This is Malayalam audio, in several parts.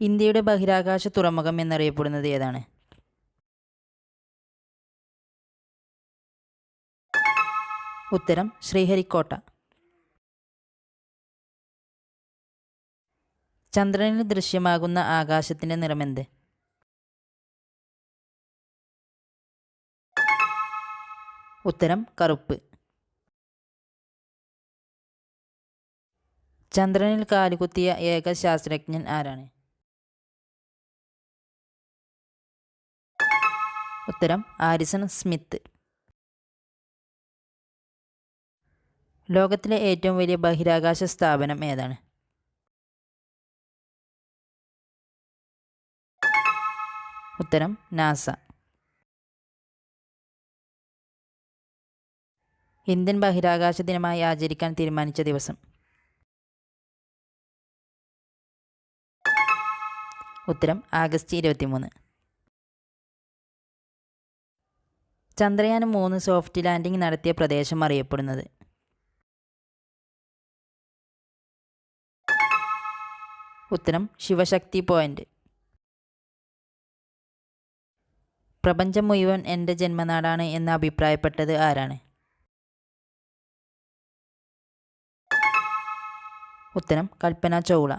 ഇന്ത്യയുടെ ബഹിരാകാശ തുറമുഖം എന്നറിയപ്പെടുന്നത് ഏതാണ്? ഉത്തരം ശ്രീഹരിക്കോട്ട. ചന്ദ്രനിൽ ദൃശ്യമാകുന്ന ആകാശത്തിന്റെ നിറമെന്ത്? ഉത്തരം കറുപ്പ്. ചന്ദ്രനിൽ കാലുകുത്തിയ ഏക ശാസ്ത്രജ്ഞൻ ആരാണ്? ഉത്തരം ആരിസൺ സ്മിത്ത്. ലോകത്തിലെ ഏറ്റവും വലിയ ബഹിരാകാശ സ്ഥാപനം ഏതാണ്? ഉത്തരം നാസ. ഇന്ത്യൻ ബഹിരാകാശ ദിനമായി ആചരിക്കാൻ തീരുമാനിച്ച ദിവസം. ഉത്തരം ആഗസ്റ്റ് ഇരുപത്തിമൂന്ന്. ചന്ദ്രയാൻ മൂന്ന് സോഫ്റ്റ് ലാൻഡിംഗ് നടത്തിയ പ്രദേശം അറിയപ്പെടുന്നത്. ഉത്തരം ശിവശക്തി പോയിന്റ്. പ്രപഞ്ചം മുഴുവൻ എന്റെ ജന്മനാടാണ് എന്ന് അഭിപ്രായപ്പെട്ടത് ആരാണ്? ഉത്തരം കൽപ്പന ചൗള.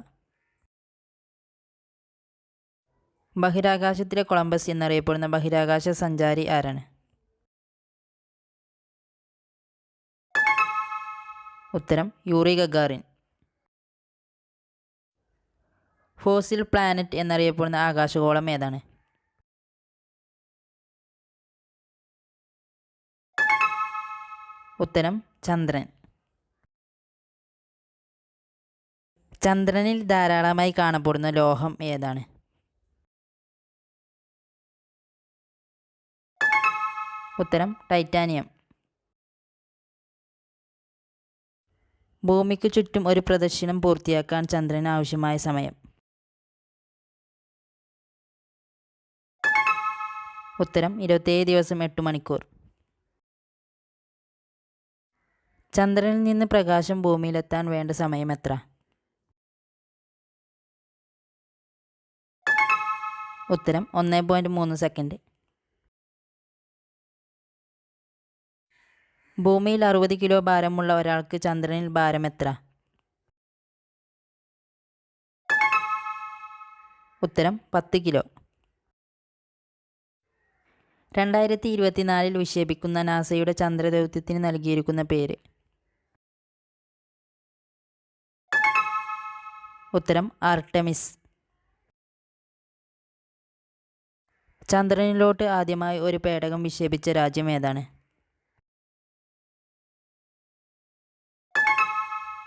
ബഹിരാകാശത്തിലെ കൊളംബസ് എന്നറിയപ്പെടുന്ന ബഹിരാകാശ സഞ്ചാരി ആരാണ്? ഉത്തരം യൂറി ഗഗാറിൻ. ഫോസിൽ പ്ലാനറ്റ് എന്നറിയപ്പെടുന്ന ആകാശഗോളം ഏതാണ്? ഉത്തരം ചന്ദ്രൻ. ചന്ദ്രനിൽ ധാരാളമായി കാണപ്പെടുന്ന ലോഹം ഏതാണ്? ഉത്തരം ടൈറ്റാനിയം. ഭൂമിക്ക് ചുറ്റും ഒരു പ്രദക്ഷിണം പൂർത്തിയാക്കാൻ ചന്ദ്രന് ആവശ്യമായ സമയം. ഉത്തരം ഇരുപത്തേഴ് ദിവസം എട്ട് മണിക്കൂർ. ചന്ദ്രനിൽ നിന്ന് പ്രകാശം ഭൂമിയിലെത്താൻ വേണ്ട സമയം എത്ര? ഉത്തരം ഒന്ന് പോയിന്റ് മൂന്ന് സെക്കൻഡ്. ഭൂമിയിൽ അറുപത് കിലോ ഭാരമുള്ള ഒരാൾക്ക് ചന്ദ്രനിൽ ഭാരം എത്ര? ഉത്തരം പത്ത് കിലോ. രണ്ടായിരത്തി ഇരുപത്തിനാലിൽ വിക്ഷേപിക്കുന്ന നാസയുടെ ചന്ദ്രദൗത്യത്തിന് നൽകിയിരിക്കുന്ന പേര്. ഉത്തരം ആർട്ടമിസ്. ചന്ദ്രനിലോട്ട് ആദ്യമായി ഒരു പേടകം വിക്ഷേപിച്ച രാജ്യം ഏതാണ്?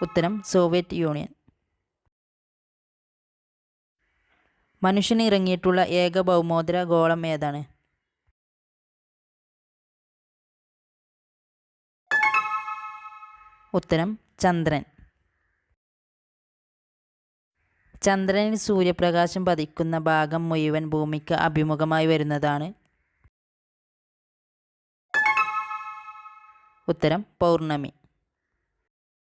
ഉത്തരം സോവിയറ്റ് യൂണിയൻ. മനുഷ്യന് ഇറങ്ങിയിട്ടുള്ള ഏക ഭൗമോദര ഗോളം ഏതാണ്? ഉത്തരം ചന്ദ്രൻ. ചന്ദ്രനിൽ സൂര്യപ്രകാശം പതിക്കുന്ന ഭാഗം മുഴുവൻ ഭൂമിക്ക് അഭിമുഖമായി വരുന്നതാണ്. ഉത്തരം പൗർണമി.